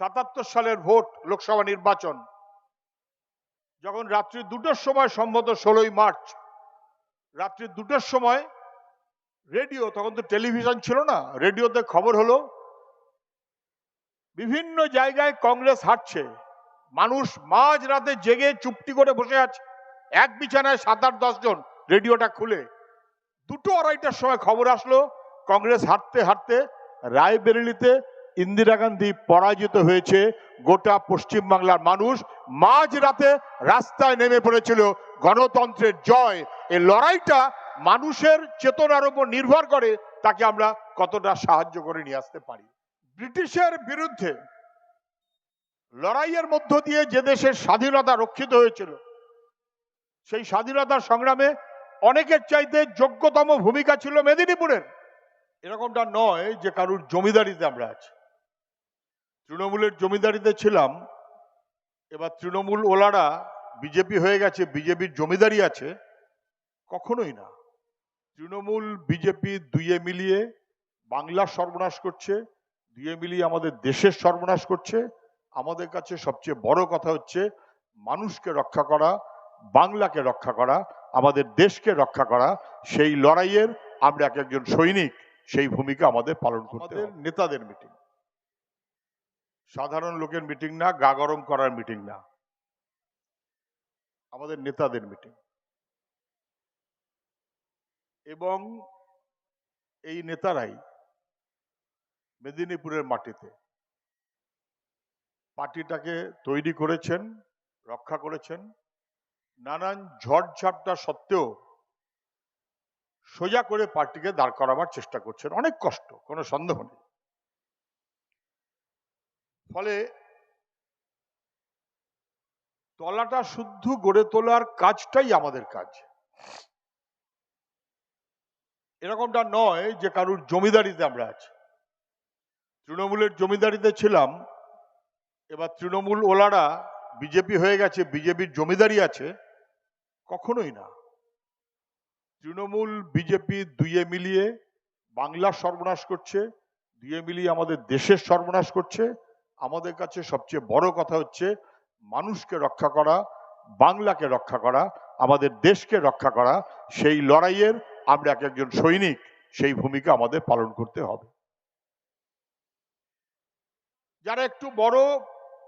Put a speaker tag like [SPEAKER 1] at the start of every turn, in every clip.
[SPEAKER 1] সাতাত্তর সালের ভোট লোকসভা নির্বাচন, যখন রাত্রি দুটোর সময় সম্ভবত ষোলোই মার্চ, রাত্রি দুটোর সময় রেডিও, তখন তো টেলিভিশন ছিল না, রেডিওতে খবর হলো, বিভিন্ন জায়গায় কংগ্রেস হারছে মানুষ মাঝ রাতে জেগে চুপটি করে বসে আছে, এক বিছানায় সাত আট দশ জন রেডিওটা খুলে, দুটো আড়াইটার সময় খবর আসলো, কংগ্রেস হারতে হারতে রায়বেরেলিতে ইন্দিরা গান্ধী পরাজিত হয়েছে, গোটা পশ্চিম বাংলার মানুষ মাঝ রাতে রাস্তায় নেমে পড়েছিল গণতন্ত্রের জয়। এই লড়াইটা মানুষের চেতনার উপর নির্ভর করে, তাকে আমরা কতটা সাহায্য করে নিয়ে আসতে পারি। ব্রিটিশের বিরুদ্ধে লড়াইয়ের মধ্য দিয়ে যে দেশের স্বাধীনতা রক্ষিত হয়েছিল, সেই স্বাধীনতার সংগ্রামে অনেকের চাইতে যোগ্যতম ভূমিকা ছিল মেদিনীপুরের। এরকমটা নয় যে কারুর জমিদারিতে আমরা আছি। তৃণমূলের জমিদারিতে ছিলাম এবার তৃণমূল ওলারা বিজেপি হয়ে গেছে বিজেপির জমিদারি আছে কখনোই না। তৃণমূল বিজেপি দুইয়ে মিলিয়ে বাংলার সর্বনাশ করছে দুইয়ে মিলিয়ে আমাদের দেশের সর্বনাশ করছে। আমাদের কাছে সবচেয়ে বড় কথা হচ্ছে মানুষকে রক্ষা করা বাংলাকে রক্ষা করা আমাদের দেশকে রক্ষা করা সেই লড়াইয়ের আমরা এক একজন সৈনিক সেই ভূমিকা আমাদের পালন করতে। নেতাদের মিটিং সাধারণ লোকের মিটিং না, গা গরম করার মিটিং না। আমাদের নেতাদের মিটিং এবং এই নেতারাই মেদিনীপুরের মাটিতে পার্টিটাকে তৈরি করেছেন, রক্ষা করেছেন। নানান ঝড়ঝাপটা সত্ত্বেও সোজা করে পার্টিকে দাঁড় করাবার চেষ্টা করছেন। অনেক কষ্ট, কোনো সন্দেহ নেই। ফলে তলাটা শুদ্ধ গড়ে তোলার কাজটাই আমাদের কাজ। এরকমটা নয় যে কারুর জমিদারিতে আমরা আছি। তৃণমূলের জমিদারিতে ছিলাম, এবার তৃণমূল ওলারা বিজেপি হয়ে গেছে, বিজেপির জমিদারি আছে, কখনোই না। তৃণমূল, বিজেপি দুইয়ে মিলিয়ে বাংলার সর্বনাশ করছে, দুইয়ে মিলিয়ে আমাদের দেশের সর্বনাশ করছে আমাদের কাছে সবচেয়ে বড় কথা হচ্ছে মানুষকে রক্ষা করা, বাংলাকে রক্ষা করা, আমাদের দেশকে রক্ষা করা। সেই লড়াইয়ের আমরা এক একজন সৈনিক, সেই ভূমিকা আমাদের পালন করতে হবে। যারা একটু বড়,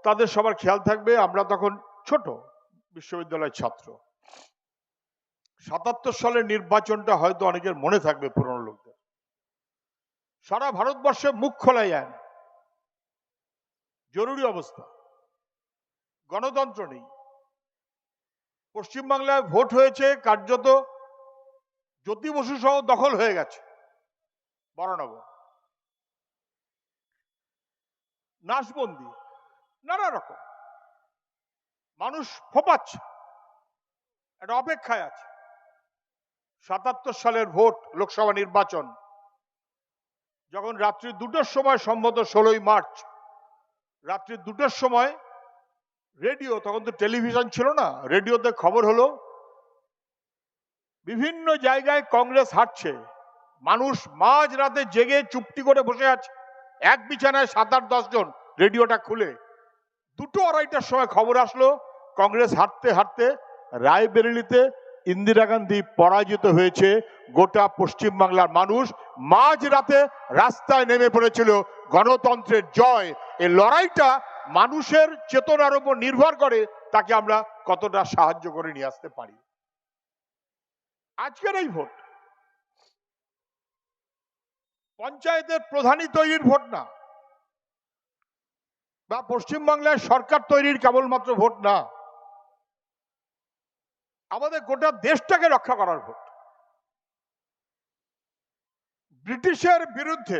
[SPEAKER 1] তাদের সবার খেয়াল থাকবে, আমরা তখন ছোট বিশ্ববিদ্যালয়ের ছাত্র। সাতাত্তর সালের নির্বাচনটা হয়তো অনেকের মনে থাকবে পুরনো লোকদের। সারা ভারতবর্ষে মুখ খোলা যায় না। জরুরি অবস্থা। গণতন্ত্র নেই। পশ্চিমবাংলায় ভোট হয়েছে কার্যত জ্যোতি বসু সহ দখল হয়ে গেছে, বরানগর। নাশবন্দি, নানা রকম। মানুষ ফোপাচ্ছে, একটা অপেক্ষায় আছে। সাতাত্তর সালের ভোট, লোকসভা নির্বাচন, যখন রাত্রি দুটোর সময় সম্ভবত ষোলোই মার্চ রাত্রি দুটোর সময় রেডিও, তখন তো টেলিভিশন ছিল না, রেডিওতে খবর হলো, বিভিন্ন জায়গায় কংগ্রেস হারছে মানুষ মাঝ রাতে জেগে চুপটি করে বসে আছে, এক বিছানায় সাত আট দশ জন রেডিওটা খুলে, দুটো আড়াইটার সময় খবর আসলো, কংগ্রেস হারতে হারতে রায়বেরেলিতে ইন্দিরা গান্ধী পরাজিত হয়েছে, গোটা পশ্চিম বাংলার মানুষ মাঝ রাতে রাস্তায় নেমে পড়েছিল, গণতন্ত্রের জয় এই লড়াইটা মানুষের চেতনার উপর নির্ভর করে তাকে আমরা কতটা সাহায্য করে নিয়ে আসতে পারি। আজকের এই ভোট পঞ্চায়েতের প্রধানই তৈরির ভোট না, বা পশ্চিমবাংলায় সরকার তৈরির কেবলমাত্র ভোট না, আমাদের গোটা দেশটাকে রক্ষা করার ভোট। ব্রিটিশের বিরুদ্ধে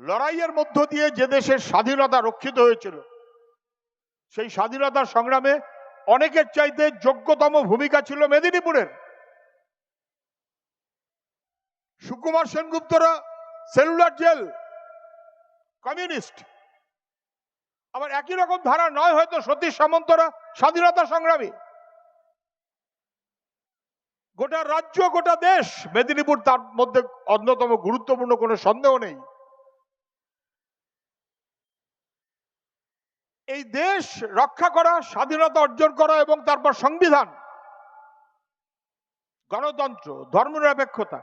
[SPEAKER 1] লড়াইয়ের মধ্য দিয়ে যে দেশের স্বাধীনতা রক্ষিত হয়েছিল, সেই স্বাধীনতার সংগ্রামে অনেকের চাইতে যোগ্যতম ভূমিকা ছিল মেদিনীপুরের। সুকুমার সেনগুপ্তরা সেলুলার জেল, কমিউনিস্ট। আবার একই রকম ধারা নয় হয়তো সতীশ সামন্তরা স্বাধীনতা সংগ্রামী। গোটা রাজ্য, গোটা দেশ মেদিনীপুর তার মধ্যে অন্যতম গুরুত্বপূর্ণ কোনো সন্দেহ নেই। এই দেশ রক্ষা করা, স্বাধীনতা অর্জন করা এবং তারপর সংবিধান। গণতন্ত্র, ধর্মনিরপেক্ষতা,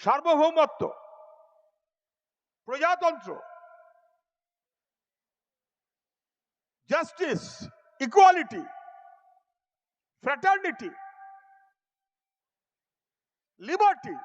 [SPEAKER 1] সার্বভৌমত্ব, প্রজাতন্ত্র, জাস্টিস, ইকুয়ালিটি, ফ্র্যাটার্নিটি, লিবার্টি